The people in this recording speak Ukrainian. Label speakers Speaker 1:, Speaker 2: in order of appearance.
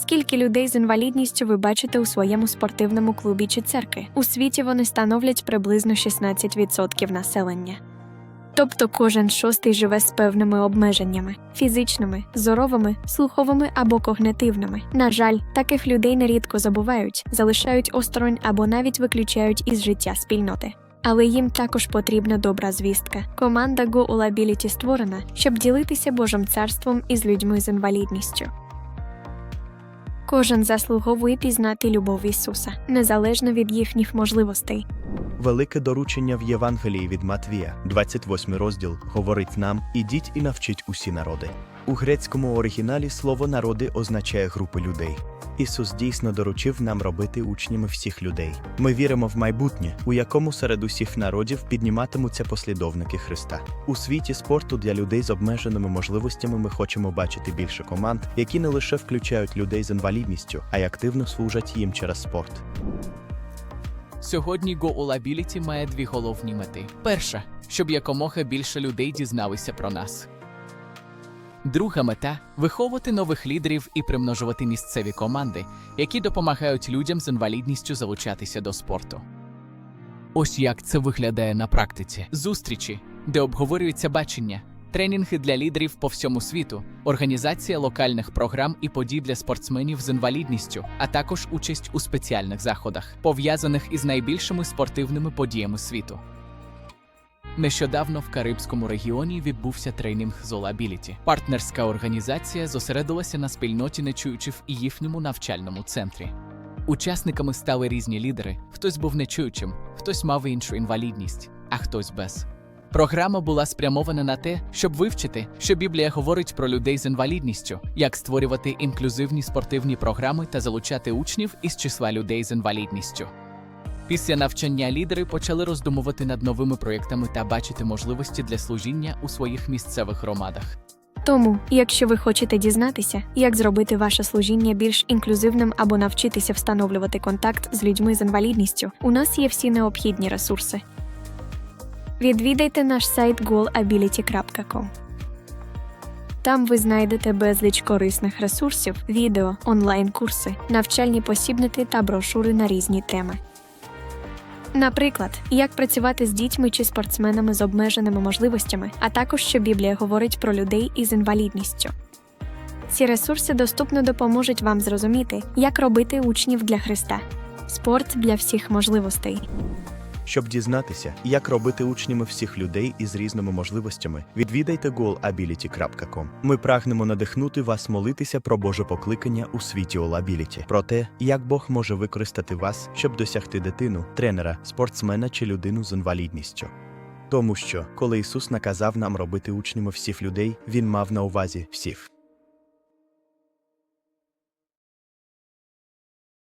Speaker 1: Скільки людей з інвалідністю ви бачите у своєму спортивному клубі чи церкві? У світі вони становлять приблизно 16% населення. Тобто кожен шостий живе з певними обмеженнями фізичними, зоровими, слуховими або когнитивними. На жаль, таких людей нерідко забувають, залишають осторонь або навіть виключають із життя спільноти. Але їм також потрібна добра звістка. Команда Go створена, щоб ділитися Божим царством із людьми з інвалідністю. Кожен заслуговує пізнати любов Ісуса, незалежно від їхніх можливостей.
Speaker 2: Велике доручення в Євангелії від Матвія, 28 розділ, говорить нам: ідіть і навчіть усі народи. У грецькому оригіналі слово народи означає групи людей. Ісус дійсно доручив нам робити учнями всіх людей. Ми віримо в майбутнє, у якому серед усіх народів підніматимуться послідовники Христа. У світі спорту для людей з обмеженими можливостями ми хочемо бачити більше команд, які не лише включають людей з інвалідністю, а й активно служать їм через спорт.
Speaker 3: Сьогодні GoUlability має дві головні мети. Перша, щоб якомога більше людей дізналися про нас. Друга мета виховувати нових лідерів і примножувати місцеві команди, які допомагають людям з інвалідністю залучатися до спорту. Ось як це виглядає на практиці: зустрічі, де обговорюються бачення, тренінги для лідерів по всьому світу, організація локальних програм і подій для спортсменів з інвалідністю, а також участь у спеціальних заходах, пов'язаних із найбільшими спортивними подіями світу. Нещодавно в Карибському регіоні відбувся тренінг з. Партнерська організація зосередилася на спільноті нечуючих і їхньому навчальному центрі. Учасниками стали різні лідери: хтось був нечуючим, хтось мав іншу інвалідність, а хтось без. Програма була спрямована на те, щоб вивчити, що Біблія говорить про людей з інвалідністю, як створювати інклюзивні спортивні програми та залучати учнів із числа людей з інвалідністю. Після навчання лідери почали роздумувати над новими проєктами та бачити можливості для служіння у своїх місцевих громадах.
Speaker 1: Тому, якщо ви хочете дізнатися, як зробити ваше служіння більш інклюзивним або навчитися встановлювати контакт з людьми з інвалідністю, у нас є всі необхідні ресурси. Відвідайте наш сайт goalability.com. Там ви знайдете безліч корисних ресурсів, відео, онлайн-курси, навчальні посібники та брошури на різні теми. Наприклад, як працювати з дітьми чи спортсменами з обмеженими можливостями, а також що Біблія говорить про людей із інвалідністю. Ці ресурси доступно допоможуть вам зрозуміти, як робити учнів для Христа. Спорт для всіх можливостей.
Speaker 2: Щоб дізнатися, як робити учнями всіх людей із різними можливостями, відвідайте goalability.com. Ми прагнемо надихнути вас молитися про Боже покликання у світі Олабіліті, про те, як Бог може використати вас, щоб досягти дитину, тренера, спортсмена чи людину з інвалідністю. Тому що, коли Ісус наказав нам робити учнями всіх людей, Він мав на увазі всіх.